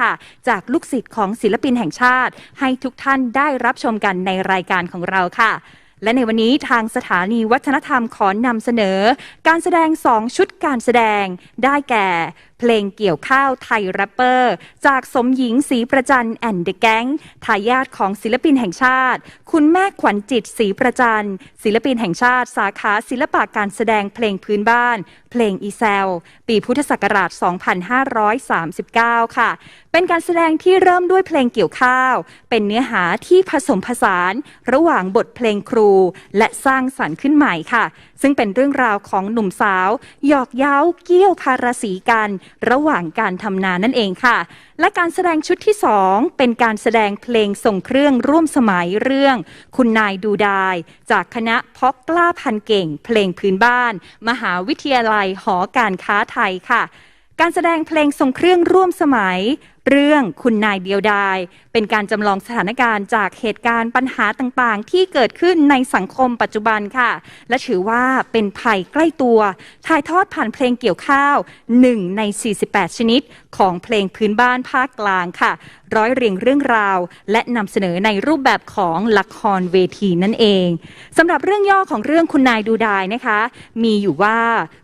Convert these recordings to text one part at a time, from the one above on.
ค่ะ จากลูกศิษย์ของศิลปินแห่งชาติ ให้ทุกท่านได้รับชมกันในรายการของเราค่ะ และในวันนี้ทางสถานีวัฒนธรรมขอนำเสนอ การแสดงสองชุดการแสดงได้แก่เพลงเกี่ยวข้าวไทยแรปเปอร์ จากสมหญิงศรีประจันแอนเดอะแก๊งทายาทของศิลปินแห่งชาติ คุณแม่ขวัญจิตศรีประจันศิลปินแห่งชาติ สาขาศิลปะการแสดงเพลงพื้นบ้าน เพลงอีแซล ปีพุทธศักราช 2539 ค่ะ เป็นการแสดงที่เริ่มด้วยเพลงเกี่ยวข้าว เป็นเนื้อหาที่ผสมผสาน ระหว่างบทเพลงครู และสร้างสรรค์ขึ้นใหม่ค่ะซึ่งเป็นเรื่องราวของหนุ่มสาว หยอกเย้าเกี้ยวพาราสีกันระหว่างการทำนานั่นเองค่ะ และการแสดงชุดที่สองเป็นการแสดงเพลงส่งเครื่องร่วมสมัยเรื่อง คุณนายดูดาย จากคณะพอกกล้าพันเก่ง เพลงพื้นบ้าน มหาวิทยาลัยหอการค้าไทยค่ะ การแสดงเพลงทรงเครื่องร่วมสมัย เรื่องคุณนายเดียวดาย เป็นการจำลองสถานการณ์จากเหตุการณ์ปัญหาต่างๆ ที่เกิดขึ้นในสังคมปัจจุบันค่ะ และถือว่าเป็นภัยใกล้ตัว ถ่ายทอดผ่านเพลงเกี่ยวข้าว 1 ใน 48 ชนิด ของเพลงพื้นบ้านภาคกลางค่ะ ร้อยเรียงเรื่องราว และนำเสนอในรูปแบบของละครเวทีนั่นเองสำหรับเรื่องย่อของเรื่องคุณนายดูดายนะคะ มีอยู่ว่า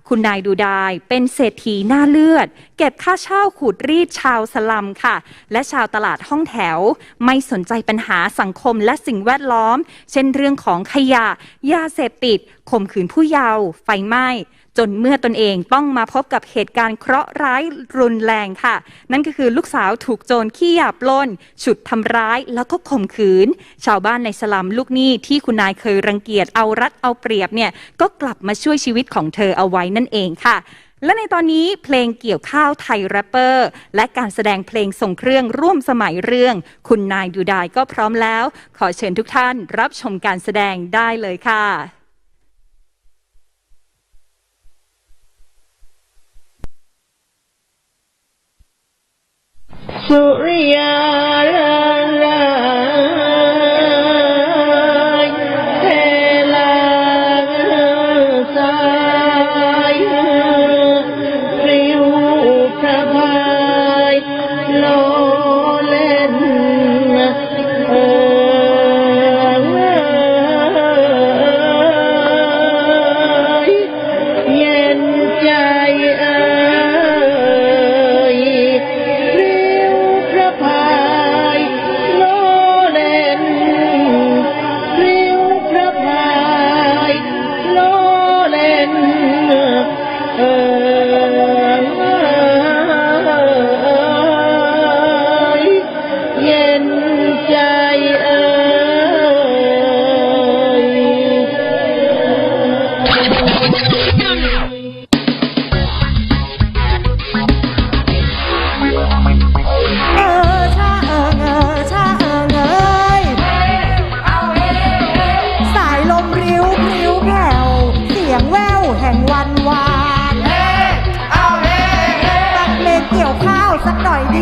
คุณนายดูดายเป็นเศรษฐีหน้าเลือด เก็บค่าเช่าขูดรีดชาวสลัมค่ะ และชาวตลาดห้องแถวไม่สนใจปัญหาสังคมและสิ่งแวดล้อม เช่นเรื่องของขยะ ยาเสพติดข่มขืนผู้เยาว์ไฟไหม้จนเมื่อตนเองต้องมาพบกับเหตุการณ์เคราะห์ร้ายรุนแรงค่ะ นั่นก็คือลูกสาวถูกโจรขี้หยาบล้น ฉุดทำร้ายแล้วก็ข่มขืน ชาวบ้านในสลัมลูกหนี้ที่คุณนายเคยรังเกียจเอารัดเอาเปรียบเนี่ยก็กลับมาช่วยชีวิตของเธอเอาไว้นั่นเองค่ะ และในตอนนี้เพลงเกี่ยวข้าวไทยแรปเปอร์ และการแสดงเพลงส่งเครื่องร่วมสมัยเรื่อง คุณนายดูดายก็พร้อมแล้ว ขอเชิญทุกท่านรับชมการแสดงได้เลยค่ะสุริยา สักหน่อยดี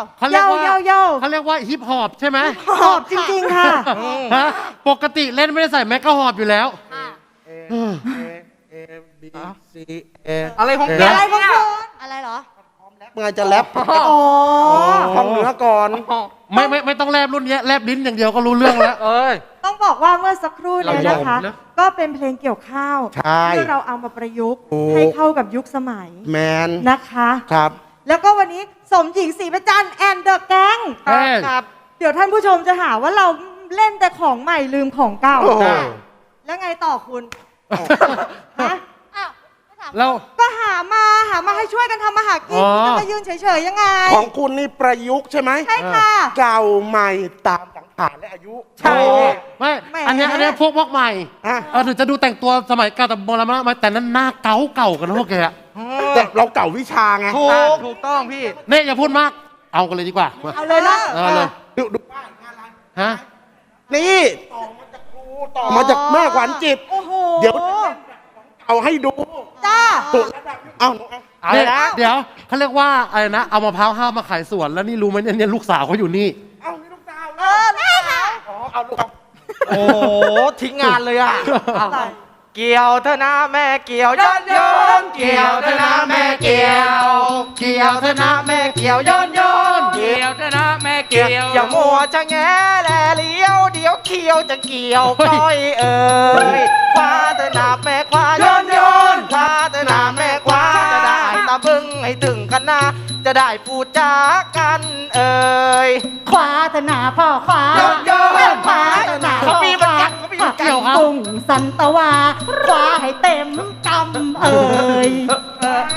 าเย่าเขาเรียกว่าเย่าเย่า เขาเรียกว่าฮิปฮอปใช่ไหมหอบจริงๆค่ะ ฮะปกติเล่นไม่ได้ใส่แมกกาฮอปอยู่แล้วอะไรของเดี๋แกยวอะไรของคุณอะไรเหรอมึงอาจจะแรปอ๋อฟังเนื้อก่อน ไม่ไม่ไม่ต้องแลบรุ่นเนี้ยแลบลิ้นอย่างเดียวก็รู้เรื่องแล้ว เอ้ย ต้องบอกว่าเมื่อสักครู่เนี้นะคะ เรายอมนะ ก็เป็นเพลงเกี่ยวข้าวใช่ที่เราเอามาประยุกต์ถูก ให้เข้ากับยุคสมัยแมนนะคะ ครับ แล้วก็วันนี้สมหญิงศรีประจันแอนเดอะแก๊งเอ้ย ครับ เดี๋ยวท่านผู้ชมจะหาว่าเราเล่นแต่ของใหม่ลืมของเก่า โอ้โห แล้วไงต่อคุณฮะอ้าวไม่ถามแล้วก็หามาหามาให้ช่วยกันทำมาหากินอ๋อจะมายืนเฉยๆยังไง ของคุณนี่ประยุกต์ใช่ไหมใช่ค่ะ เก่าใหม่ตามสังขารและอายุใช่โอ้ไม่แหม อันเนี้ยอันเนี้ยพวกพวกใหม่อะ เออถึงจะดูแต่งตัวสมัยเก่าแต่โบราณมากแต่นั้นหน้าเก่าเก่ากันนะพวกแกอะ แต่เราเก่าวิชาไงถูกถูกต้องพี่เนี่ยอย่าพูดมาก เอากันเลยดีกว่ามาเอาเลยนะเออเลยดูดูฮะนี่ต่อมาจากครูต่อมาจากแม่ขวัญจิตโอ้โหเดี๋ยวเอาให้ดูจ้าสุดเอาหนูเอาเอาเนี่ยแล้วเดี๋ยวเขาเรียกว่าอะไรนะเอามะพร้าวห้าวมาขายสวนแล้วนี่รู้ไหมเนี่ยเนี่ยลูกสาวเขาอยู่นี่เอานี่ลูกสาวเออแม่ค่ะอ๋อเอาลูกเอาโอ้โหทิ้งงานเลยอะเอาเกี่ยวเธอนะแม่เกี่ยวย้อนย้อ นเกี่ยวเธอนะแม่เกี่ยว เกี่ยวเถอะนะแม่เกี่ยวย้อนย้อนเกี่ยวนะแม่เกี่ยวอย่ามัวจะแงแลเลี้ยวเดี๋ยวเขียวจะเกี่ยวก้อยเอ่ยคว้าเธอนาแม่คว้าย้อนย้อนคว้าเธอนาแม่คว้าจะได้ตาบึ้งให้ถึงกันนะจะได้พูดจากันเอ่ยขวาธนาพ่อขวาโยนโยนขวาธนาเขามีเหมือนกันเขา มีเหมือนกันเกี่ยวครับกุ้งสันตวาขวาให้เต็มกำเอ่ย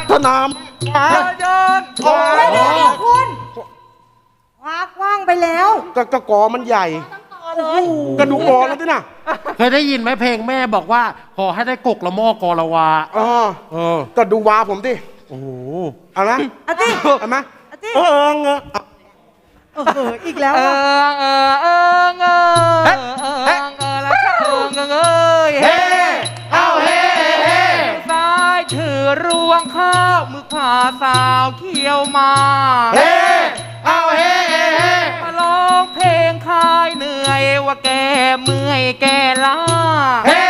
ธนามโยนโยนโอ้เดี๋ยวเดี๋ยวเดี๋ยวคุณวากว่างไปแล้วก็กระกอมันใหญ่โอ้โหกระดูกบอลแล้วที่น่ะ เคยได้ยินไหมเพลงแม่บอกว่า ขอให้ได้กกละหม้อกอละวาอ๋อเออก็ดูวาผมดิโอ้โหเอานะอาทิเอาไหมอาทิเออเงอะเออเอออีกแล้วเออะอเออเออเออ ออเออเอยเฮ้เอาเฮ้เฮ้ซ้ายถือรวงข้าวมือขวาสาวเขียวมาเฮ้เอาเฮ้เฮ้เฮ้มาร้องเพลงคลายเหนื่อยว่าแกเมื่อยแกล้าเฮ้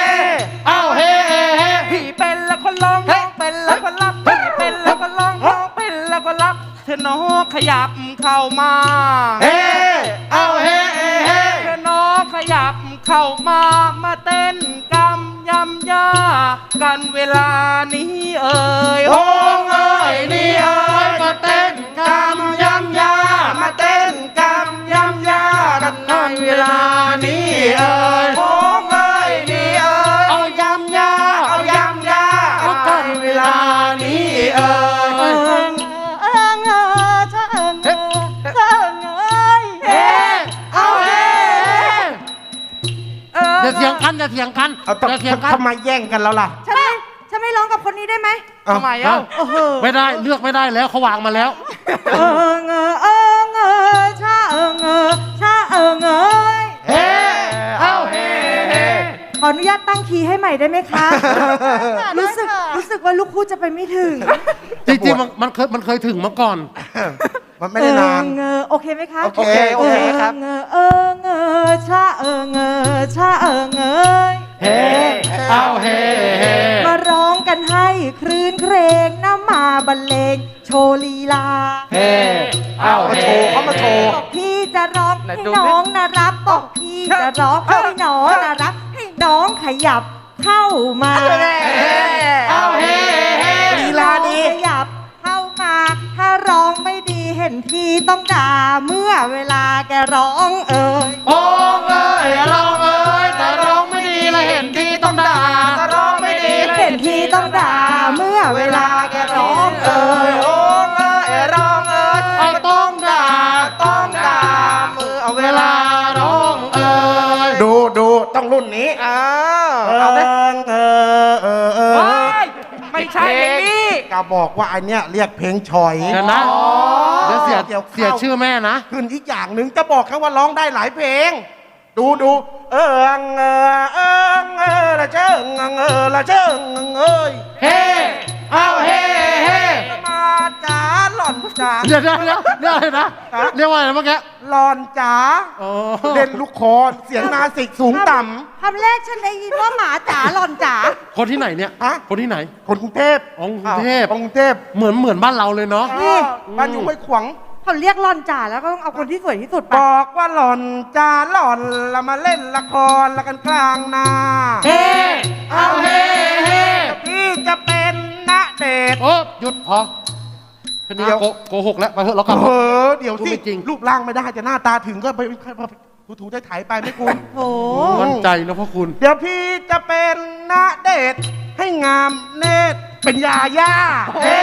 เอาเฮ้เฮ้เฮ้พี่เป็นแล้วคนร้องร้องเป็นแล้วคนรับพี่เป็นแล้วคนร้องร้องเป็นแล้วคนรับเธอน้องขยับเข้ามาเฮ้เอาเฮ้ ขยับเข้ามามาเต้นกำยำยากันเวลานี้เอ่ยโอ้เอ่ยนี่เอ่ยมาเต้นกำยำยามาเต้นกำยำยากันในเวลานี้เอ่ยาเถียงกันเอาอย่าเถียงกันทำไมแย่งกันแล้วล่ะ ฉันไม่ฉันไม่ร้องกับคนนี้ได้ไหมทำไมเอ้าโอ้โหไม่ได้เลือกไม่ได้แล้วเขาวางมาแล้ว เออเงอเออเงอชาเออเงอชาเออเงยเฮ้เอาเฮ้เฮ้ขออนุญาตตั้งคีย์ให้ใหม่ได้ไหมคะ รู้สึกรู้สึกว่าลูกคู่จะไปไม่ถึง จริงๆมันมันเคยมันเคยถึงมาก่อน มันไม่ได้นาน เออเงอโอเคไหมคะโอเคโอเคครับ เงอเออเงอชาเออเงอชาเออเงยเฮ้เอาเฮ้เฮ้มาร้องกันให้คลื่นเครงน้ำมาบรรเลงโชว์ลีลาเฮ้เอามาเฮ้โชว์เขามาโชว์ บอกพี่จะร้องไหนให้ดูดิน้องนะรับบอกพี่จะร้องให้น้องนะรับให้น้องขยับเข้ามาเอาเฮ้เฮ้ลีลาดี ขยับเข้ามาถ้าร้องไม่ดีเห็นทีต้องด่าเมื่อเวลาแกร้องเอ่ยโอ้เอ้ยร้องเอ้ยแต่ร้องไม่ดีแล้วเห็นทีต้องด่าถ้าร้องไม่ดีเห็นทีต้องด่าเมื่อเวลาแกร้องเอ่ยโอ้เอ้ยร้องเอ้ยไอ้ต้องด่าต้องด่ามือเอาเวเวลาลาร้องเอ้ยดูดูต้องรุ่นนี้อ้าวเอเอาอไปเออเออเออไม่ใช่เพลงนี้ก็บอกว่าไอเนี้ยเรียกเพลงชอยเดี๋ยวนะเดี๋ยว เสียเกี่ยวข้าว เสียชื่อแม่นะ ขึ้นอีกอย่างหนึ่งจะบอกแค่ว่าร้องได้หลายเพลง ดูดูเออเออเออเออละเจิงเออละเจิงเอ้ยเฮ้ เอาเฮ้เฮ้ มาจ๋า หล่อนจ๋า เดี๋ยวเดี๋ยวเดี๋ยวเรียกอะไรนะเรียกว่าอะไรเมื่อกี้หล่อนจ๋าโอ้เล่นลูกคอเสียงนาสิกสูงต่ำ คำแรกฉันได้ยินว่าหมาจ๋าหลอนจ๋า คนที่ไหนเนี่ยฮะ คนที่ไหน คนกรุงเทพอ๋อกรุงเทพกรุงเทพเหมือนเหมือนบ้านเราเลยเนาะนี่บ้านอยู่ห้วยขวาง เขาเรียกหลอนจ๋าแล้วก็ต้องเอาคนที่สวยที่สุดไปบอกว่าหล่อนจ๋าหล่อนแล้วมาเล่นละครละกันกลางนาเฮ้เอาเฮ้เฮ้พี่จะเป็นนาเดชน์โอ้หยุดพอ แค่นี้ก็โกโกหกแล้วไปเถอะเรากลับ เออเดี๋ยวพูดสิไม่จริง รูปร่างไม่ได้จะหน้าตาถึงก็ไปถูถูได้ถ่ายไปไม่คุณ โอ้มั่นใจนะพ่อคุณ เดี๋ยวพี่จะเป็นนาเดชน์ให้งามเนตรเป็นยาย่าเฮ้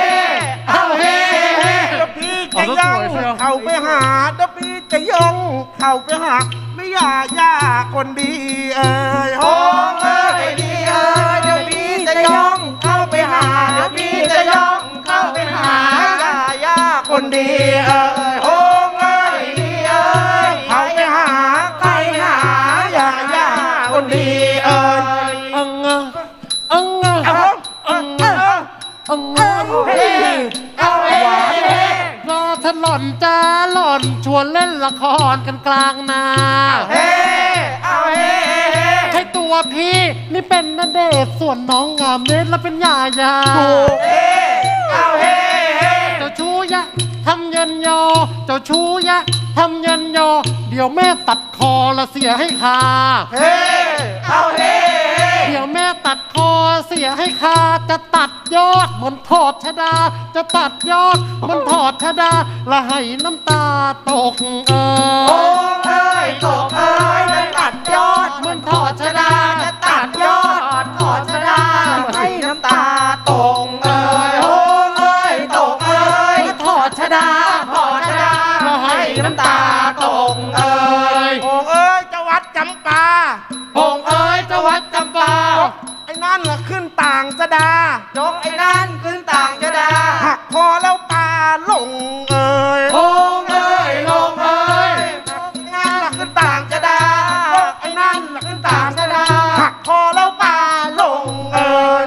เอาเฮ้เฮ้เดี๋ยวพี่จะเอาย่องสวยๆเชียวเข้าไปหาเดี๋ยวพี่จะย่องเข้าไปหาไม่ยาย่าคนดีเอ้ยโอ้โอ้เอ้ยดีเอ้ยเดี๋ยวพี่จะย่องเข้าไปหาเดี๋ยวพี่จะย่องเข้าไปหาย่าย่า คนดีเอ้ยโอ้เอ้ยดีเอ้ยเข้าไปหาใครหาย่าย่าคนดีเอ้ยอังอะอังอะเอาอังอะอังอะเฮ้เอาเฮ้เฮ้รอท่านหล่อนจ้าหล่อนชวนเล่นละครกันกลางนาเฮ้เอาเฮ้เฮ้ให้ตัวพี่นี่เป็นนเดชน์ส่วนน้องงามเนตรแล้วเป็นยายาเฮ้เอาเฮ้เฮ้เจ้าชู้ยะทำเยินยอ เจ้าชู้ยะทำเยินยอ เดี๋ยวแม่ตัดคอละเสียให้คาเฮ้เอาเฮ้เฮ้เดี๋ยวแม่ตัดคอเสียให้คาจะตัดยอดมนทอดชดา จะตัดยอดมนทอดชดาละให้น้ำตาตกเอโอ้อเอ้ยตกเอ้ยจะตัดยอดมันทอดชดาจะตัดยอดทอดชดา ขึ้นต่างสะดายกไอ้นั่นขึ้นต่างชดาหักคอแล้วปลาลงเอ้ยพงเอ้ยลงเอ้ยนั่นล่ะขึ้นต่างชดาไอ้นั่นล่ะขึ้นต่าต่างงชดาหักคอแล้วปลาลงเอ้ย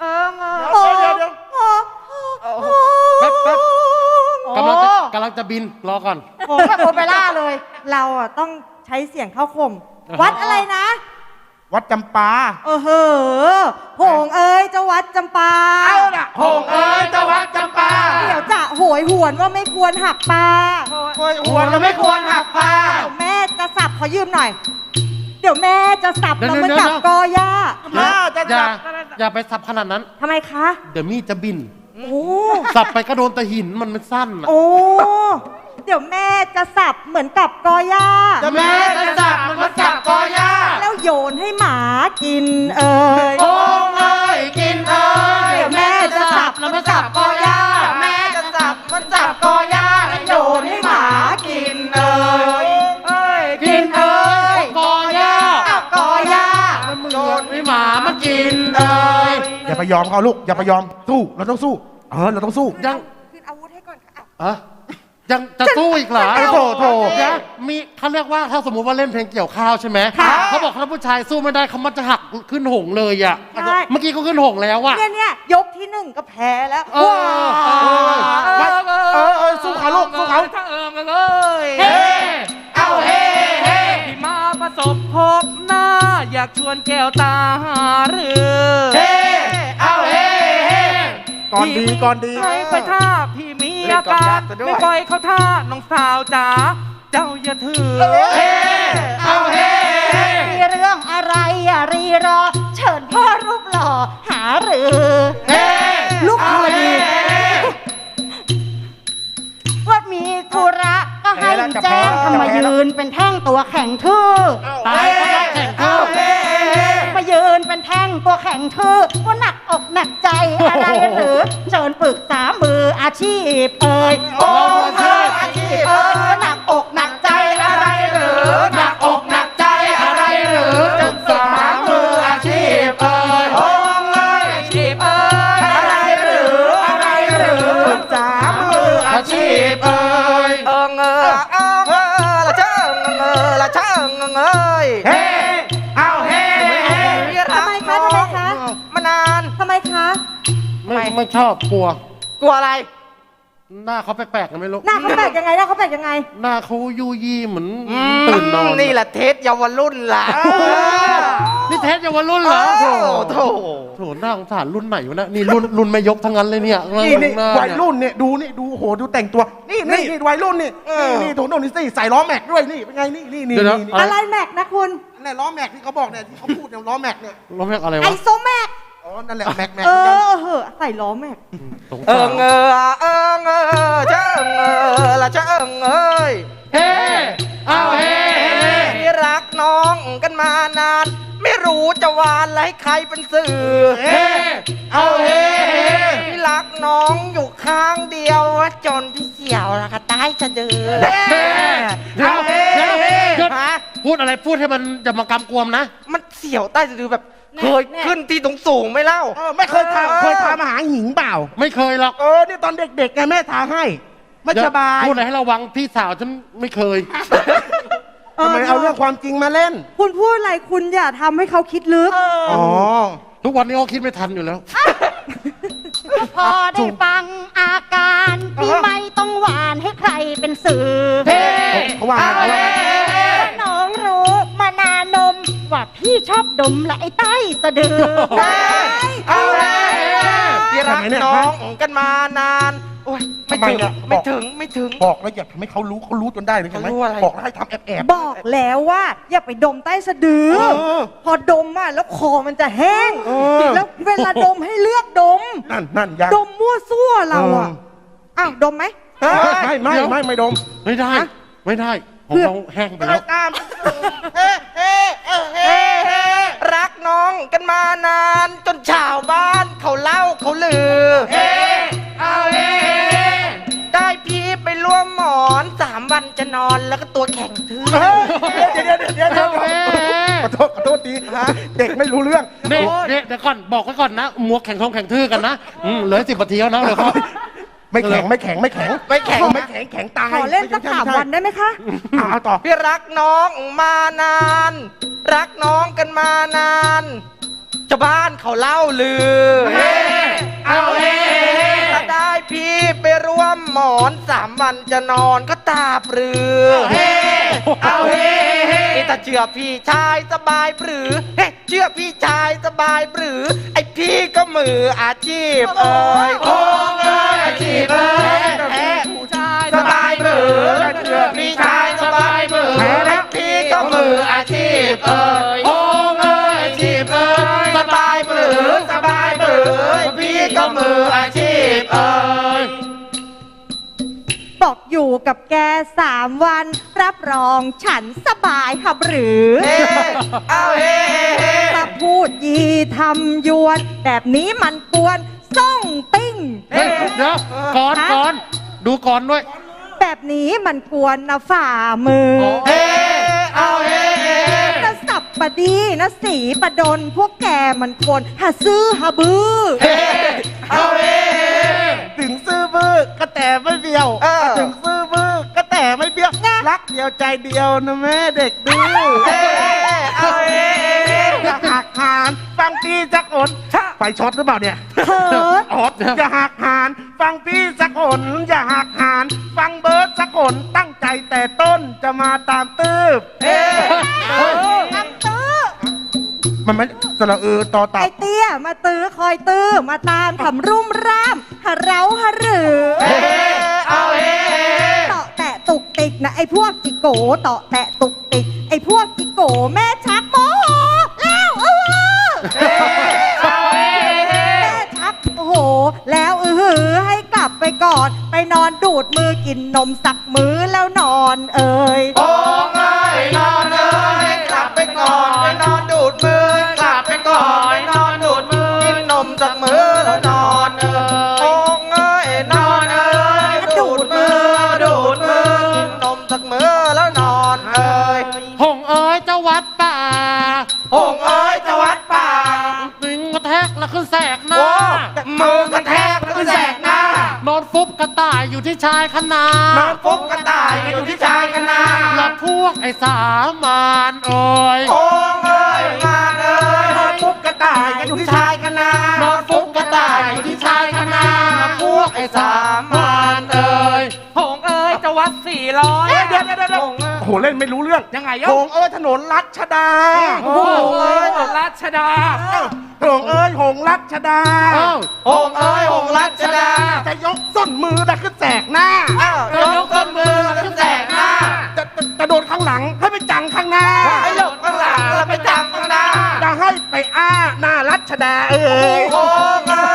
เออเงอเดี๋ยวเดี๋ยวเดี๋ยวแป๊บแป๊บกำลังจะกำลังจะบินรอก่อน โอ้แบบโอเปร่าเลย เราอะต้องใช้เสียงเข้าข่มอ่าฮะวัดอะไรนะ วัดจำปา เออเหอะโหงเอ้ยเจะวัดจำปา เอาล่ะโหงเอ้ยจะวัดจำปาเดี๋ยวจะโหยหวนว่าไม่ควรหักปลาโอ้ยหัหัววเราไม่ควรหักปลาเดี๋ยวแม่จะสับขอยืมหน่อย เดี๋ยวแม่จะสับเดี๋ยวแล้วมันเดี๋ยวจับกอย่ามาจะอย่าจับอย่าไปสับขนาดนั้นทำไมคะ เดี๋ยวมีดจะบินโอ้สับไปก็โดนแตะหินมันไม่สั้นอะโอ้เดี๋ยวแม่จะสับเหมือนกับกอย่าจะแม่จะจับมันก็จับกอย่าแล้ว โยนให้หมากินเอ่ยโกงเอ้ยกินเอ้ยแม่จะจับแล้วมาจับก็ยากแม่จะจับก็สับก็ยากแล้วโยนให้หมากินเอ่ยเอ้ยกินเอ้ยกอยากกอยากโยนให้หมามากินเอ่ยอย่าไปยอมเขาลูกอย่าไปยอมสู้เราต้องสู้เออเราต้องสู้ยังขึ้นอาวุธให้ก่อนค่ะอะ ยังจะสู้อีกเหรอเอ้ยโถโถนะมีเขาเรียกว่าถ้าสมมุติว่าเล่นเพลงเกี่ยวข้าวใช่ไหมค่ะ เขาบอกถ้าผู้ชายสู้ไม่ได้เขามันจะหักขึ้นหงเลยอะใช่เมื่อกี้เขาขึ้นหงแล้วอะ เนี่ยเนี่ยยกที่หนึ่งก็แพ้แล้วเออเออ ไว้เออเออสู้เขาลูกสู้เขา ถ้าเอิงเอ้ยเฮ้ เอาเฮ้เฮ้ที่มาประสบพบหน้า อยากชวนแก้วตาหาเรือเฮ้เอาเฮ้เฮ้ก่อนดีก่อนดีไม่ไปท่าพี่ มีอาการไม่ปล่อยเขาท่าน้องสาวจ๋าเจ้าอย่าถือเฮ้เอาเฮ้เฮ้มีเรื่องอะไรอย่ารีรอ เชิญพ่อรูปหล่อหาหรือเฮ้ลูกพอดีว่ามีธุระก็ให้แจ้งทำไมายืนเป็นแท่งตัวแข็งทื่อตายเขาต้องแข่งข้าว มายืนเป็นแท่งตัวแข็งทื่อว่าหนักอกหนักใจอะไรหรือเชิญปรึกษามืออาชีพเอ่ยโอ้เอ้ยอาชีพเอ่ยหนักอกหนักใจอะไรหรือหนักอกหนักใจอะไรหรือจึงสามืออาชีพเอ่ยโอ้ยอาชีพเอ่ยอะไรหรืออะไรหรือสามมืออาชีพเอ่ยเอิงเออเอิงเออละเชิงเออละเชิงเอ้ย ไม่ไม่ชอบกลัว กลัวอะไร หน้าเขาแปลกๆกันไม่รู้หน้าเขาแปลกยังไงหน้าเขาแปลกยังไง หน้าเขายุยยี่เหมือนตื่นนอนนี่แหละเทสเยาวรุ่นล่ะนี่เทสเยาวรุ่นเหรอโอ้โถโถหน้าสงสารรุ่นไหนวะเนะนี่รุ่นรุ่นไม่ยกทั้งนั้นเลยเนี่ยนี่นี่หาวัยรุ่นเนี่ยดูนี่ดูโหดูแต่งตัว นี่นี่นี่วัยรุ่นนี่นี่นี่โถโน่นนี่สิใส่ล้อแม็กด้วยนี่เป็นไงนี่นี่นี่เดี๋ยวนะนี่อะไรแม็กนะคุณนี่ล้อแม็กที่เขาบอกเนี่ยที่เขาพูดเนี่ยล้อแม็กเนี่ยเราเรียกอะไรไอวะโซแม็ก อ๋อ นั่นแหละแม็กแม็กเอเหมือนกันอเหอะใส่ล้อแม็กสงเอิสารงเออเอิงเออเชิงเออละเชิงเอ้ยเฮ้เอาเฮ้เฮ้พี่รักน้องกันมานาน ไม่รู้จะวานอะไรใครเป็นสื่อเฮ้เอาเฮ้เฮ้พี่รักน้องอยู่ข้างเดียวจนพี่เสี่ยวละก็ตายจะเดือเดี๋ยวเดี๋ยวหยุดฮะพูดอะไรพูดให้มันจะมากำกวมนะ มันเสี่ยวใต้จะดือแบบแน่ เคยแน่ขึ้นที่สูงสูงๆไหม่เล่า เออไม่เคยทาเคยทามาหาหิงเปล่า ไม่เคยหรอกเออนี่ตอนเด็กๆไงแม่ทาให้ไม่สบายพูดอะไรให้ระวังพี่สาวฉันไม่เคย ทำไมเอาเรื่องความจริงมาเล่นคุณพูดอะไรคุณอย่าทำให้เขาคิดลึก อ๋อ ทุกวันนี้เขาคิดไม่ทันอยู่แล้ว พอได้ฟังอาการพี่ไม่ต้องหวานให้ใครเป็นสื่อเฮ้เขาว่าเอาเขาเฮ้ว่าน้องรู้มานานม ว่าพี่ชอบดมและไอ้ใต้สะดือเอาเฮ้ พี่รักทำไมเนี่ยน้องกันมานานโอ้ยไม่ทำไมถึงเนี่ย ไม่บอกถึงไม่ถึง บอกแล้วอย่าทำให้เขารู้เขารู้จนได้เลยใช่ไหมเขารู้อะไร บอกแล้วให้ทำแอบแอบบอกแล้วว่าอย่าไปดมใต้สะดือ เออพอดมอะแล้วคอมันจะแห้ง เออ แล้วเวลาดมให้เลือกดม นั่นนั่นยัง ดมมั่วซั่วเราอะอ้าวดมไหมเออไม่ไม่ไม่ไม่ไม่ดม ไม่ได้ ไม่ได้ ของเพื่อเราแห้งไปไม่แล้วตามเฮ้เฮ้เฮ้เฮ้เฮ้รักน้องกันมานาน จนชาวบ้านเขาเล่าเขาลือ เฮ้เอาเฮ้เฮ้ได้พี่ไปร่วมหมอนสามวันจะนอนแล้วก็ตัวแข็งทื่อเฮ้ยเดี๋ยวเดี๋ยวเดี๋ยวเดี๋ยวเดี๋ยวขอโทษขอโทษดีเด็กไม่รู้เรื่องนี่นี่เดี๋ยวก่อนบอกไว้ก่อนนะหมวกแข่งทองแข่งทื่อกันนะอืมเหลือสิบนาทีแล้วนะเหลยเขา ไม่แข็งไม่แข็งไม่แข็งไม่แข็งไม่แข็งแข็งตายขอเล่นสักสามวันได้ไหมคะ อ่าเอาต่อพี่รักน้องมานาน รักน้องกันมานานชาวบ้านเขาเล่าลือเฮ้เอาเฮ้ วมหมอนสามวันจะนอนก็ตาปรือเฮ้เอาเฮ้เฮ้นี่ถ้าเชื่อพี่ชายสบายปรือเฮ้เชื่อพี่ชายสบายปรือไอพี่ก็มืออาชีพเอ้ยโอ้เอ้ยอาชีพเอ้ยแท้ผู้ชายสบายมือเชื่อพี่ชายสบายมือแล้วพี่ก็มืออาชีพเอ้เอ้ย อกอยู่กับแกสามวัน รับรองฉันสบายครับหรือ เฮ้เอาเฮ้เฮ้ถ้าพูดยีทำยวน แบบนี้มันกวนส่งติ้ง เฮ้ยเดี๋ยวก่อนก่อนดูก่อนด้วยแบบนี้มันกวนนะฝ่ามืออ๋อเฮ้เอาเฮ้เฮ้จะสับปะดีนะสีปะดน พวกแกมันคนหาซื้อหาบื้อเอาเฮ้ถึ งซื้อบื้อก็แต่ไม่เบี้ยวเออ ถึงซื้อบื้อก็แต่ไม่เบี้ยวรักเดียวใจเดียวนะแม่เด็กดื้อเฮ้เอาเฮ้อย่าหักหานฟังพี่สักอนไฟช็อตหรือเปล่าเนี่ยเถิดอดอย่าหักหานฟังพี่สักอนอย่าหักหานฟังเบิร์ดสักอนตั้งใจแต่ต้นจะมาตามตืบเฮ้อังตื้อ มันไม่สระเออต่อเตัไอบ เตี้ยมาตื้อคอยตื้อมาตามทำรุ่มร่ามหาเราหาหรือเอาเฮ้เตาะแตะตุกติกนะไอ้พวกกิโกเตาะแตะตุกติกไอ้พวกกิโกแม่ชักโมโหแล้วเออแม่ชักโอ้โหแล้วเออหือให้กลับไปก่อน ไปนอนดูดมือกินนมสักมื้อแล้วนอนเอ่ยโอ้ย ชายคณะนอนฟุบกระต่ายอยู่ที่ชายกันนาและพวกไอ้สามานเอ่ยโอ้ยงานเอ้ยนอนฟุบกระต่ายกันอยู่ที่ชายกันนานอนฟุบกระต่ายอยู่ที่ชายคณะและพวกไอ้สามานเอ่ยหงเอ้ยจะวัดสี่ร้อยเดี๋ยวเดี๋ยวเดี๋ยวเดี๋ยวโอ้โหเล่นไม่รู้เรื่องยังไงโถยะงเอ้ยถนนรัชดาโอ้โหรัชดา โถงเอ้ยหงรัชดาเอ้าหงเอ้ยหงรัชดาจะยกส้นมือดักขึ้นแสกหน้า อ้าวยกต้นมือขึ้นแสกหน้าจะจะจะโดนข้างหลังให้ไปจังข้างหน้าให้หลบข้างหลังแล้วไปจังข้างหน้าจะให้ไปอ้าหน้ารัชดาเอ้ยโอ้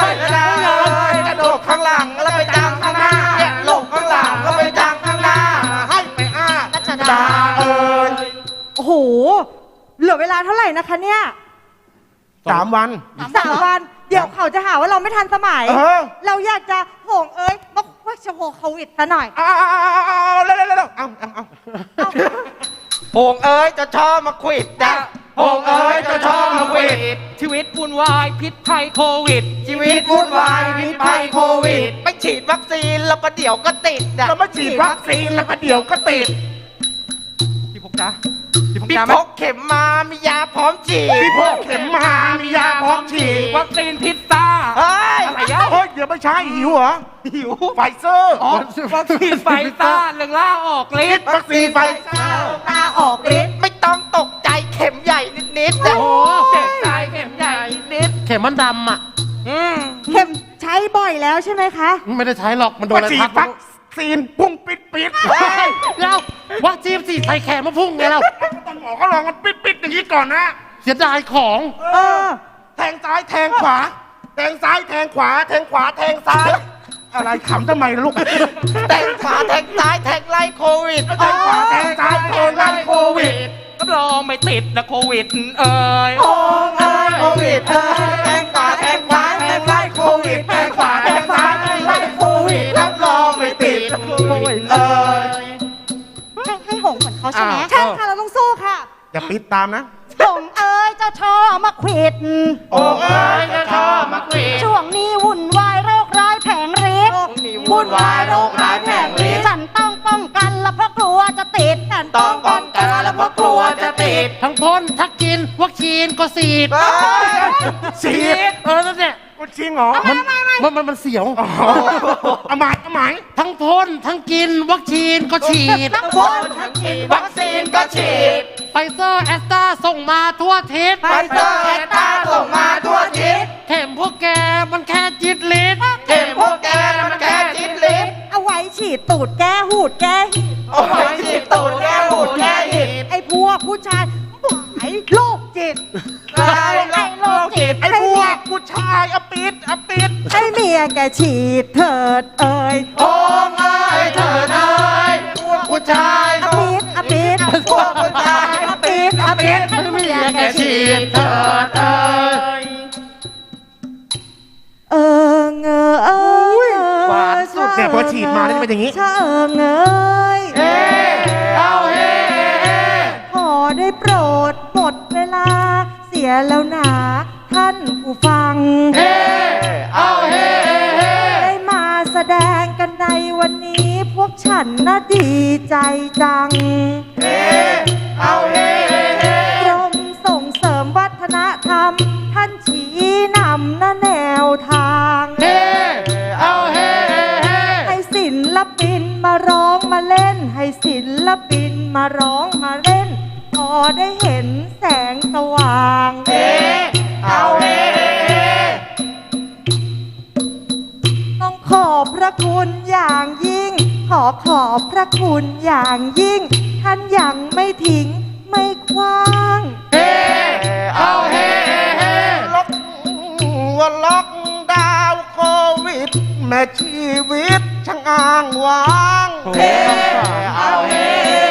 ยนะเลยกระโดดข้างหลังแล้วไปจังข้างหน้าเนี่ยหลบข้างหลังแล้วไปจังข้างหน้า ให้ไปอ้ารัชดา เอ้ยโอ้โห เหลือเวลาเท่าไหร่นะคะเนี่ย สามวัน สามวัน เดี๋ยวเขาจะหาว่าเราไม่ทันสมัย เออ เราอยากจะโหงเอ้ยมาว่าจะโหงโควิดซะหน่อย เอาเอาเอาเอาเอาเอาเร็วเร็วเร็วเร็วเอาเอาเอาหงเอ้ยจะชอบมาควิดจ้ะหงเอ้ยจะชอบมาควิดชีวิตวุ่นวายพิษภัยโควิด ชีวิตวุ่นวายพิษภัยโควิดไปฉีดวัคซีนแล้วประเดี๋ยวก็ติดอะเรามาฉีดวัคซีนแล้วก็เดี๋ยวก็ติดพี่พกจ้า พี่พกพี่จ้าไหมพกเข็มมา มียาพร้อมฉีดพี่พกเข็มมามียาพร้อมฉีดวัคซีนพิษซ่า เฮ้ยอะไรอะ เฮ้ยเดี๋ยวไม่ใช่หิวเหรอ หิว ไฟเซอร์อ๋อวัคซีนไฟซ่าเรื่องล่าออกฤทธิ์วัคซีนไฟเซอร์ตาออกฤทธิ์ไม่ต้องตกใจเข็มใหญ่นิดๆโอ้นะโหเจ็บใจเข็มใหญ่นิดเข็มมันดำอะ อืมเข็มใช้บ่อยแล้วใช่ไหมคะ ไม่ได้ใช้หรอกมันโดนว่าอะไรฉีทัดบวัค ซีนพุ่งปิดปิดเฮ้ยเดี๋ยววัคซีนสีใส่แขนมาพุ่งไงเราตอนหมอเขาลองมันปิดปิดอย่างนี้ก่อนนะ เสียดายของเออแทงซ้ายแทงขวา แทงซ้ายแทงขวา แทงขวาแทงซ้าย อะไรขำทำไมล่ะลูก แทงขวาแทงซ้ายแทงไล่โควิดแทงขวาแทงซ้ายแทงไล่โควิดรับรองไม่ติดนะโควิด เอ้ยโอ้ยโควิดเอ้ยแทงขวา เหมือนเขาใช่ไหมอ่าใช่ค่ะ เราต้องสู้ค่ะอย่าปิดตามนะหงเอ้ยเจ้าชอมาขวิด โอ้เอ้ยจะชอบมาควิดช่วงนี้วุ่นวายโรคร้ายแผงฤทธิ์วุ่นวายโรคร้ายแผงฤทธิ์ ฉันต้องป้องกันและเพราะกลัวจะติดฉันต้องป้องกันและเพราะกลัวจะติดทั้งพ่นทั้งกินวัคซีนก็สีดเอ้ย ฉีดเออนั่นแหละ กูจริงเหรอ มันมันมันมันเสียว เอาหมายเอาหมายทั้งพ่นทั้งกินวัคซีนก็ฉีด ทั้งคนทั้งกินวัคซีนก็ฉีดไฟเซอร์แอสตราส่งมาทั่วทิศไฟเซอร์แอตตาส่งมาทั่วทิศเข็มพวกแกมันแค่จิตลิตรเข็มพวกแกมันแค่จิตลิตรเอาไว้ฉีดตูดแก้หูดแก้หิดเอาไว้ฉีดตูดแก้หูดแก้หิดไอ้พวกผู้ชายไอ้โรคจิตไอ้โายอปิดอปิดให้เมียแกฉีดเถิดเอ่ยโอ้งเอ้ยเถิดเอ้ยพวกผู้ชายอปิดอปิดพวกผู้ชายอปิดอปิดให้เมียแกฉีดเถิดเอ่ยเออเงอเอ้ยหวานสุดเนี่ยพอฉีดมาแล้วจะเป็นอย่างนี้ เชอเงยเอาเฮ้เฮ้ขอได้โปรดหมดเวลยแล้วนะ ท่านผู้ฟังเอาเฮ้เฮ้ได้มาแสดงกันในวันนี้พวกฉันน่ะดีใจจัง เอาเฮ้เฮ้กรมส่งเสริมวัฒนธรรม ท่านชี้นำนะแนวทางเอาเฮ้เฮ้ให้ศิลปินมาร้องมาเล่น ให้ศิลปินมาร้องมาเล่น พอได้เห็นแสงสว่างเอ ขอขอบพระคุณอย่างยิ่ง ท่านยังไม่ทิ้งไม่คว้างเอาเฮเฮ้ล็อกว่าล็อกดาวน์โควิด แม่ชีวิตช่างอ้างว้างเฮ้เอาเฮ้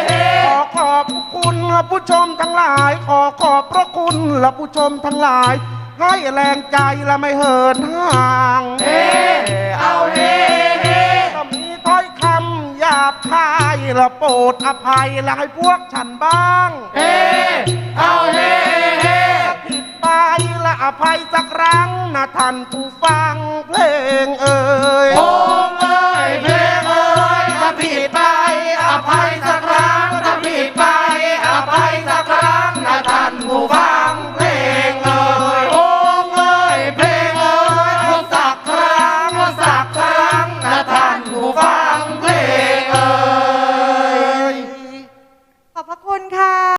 เฮขอขอบคุณผู้ชมทั้งหลาย ขอขอบพระคุณและผู้ชมทั้งหลาย ให้แรงใจและไม่เหินห่าง เฮ้เอาเฮ้าบคายและโปรดอภัยและให้พวกฉันบ้างเฮ้เอาเฮ้เฮ้ผิดไปและอภัยสักครั้งนะท่านผู้ฟังเพลงเอ่ยโอ้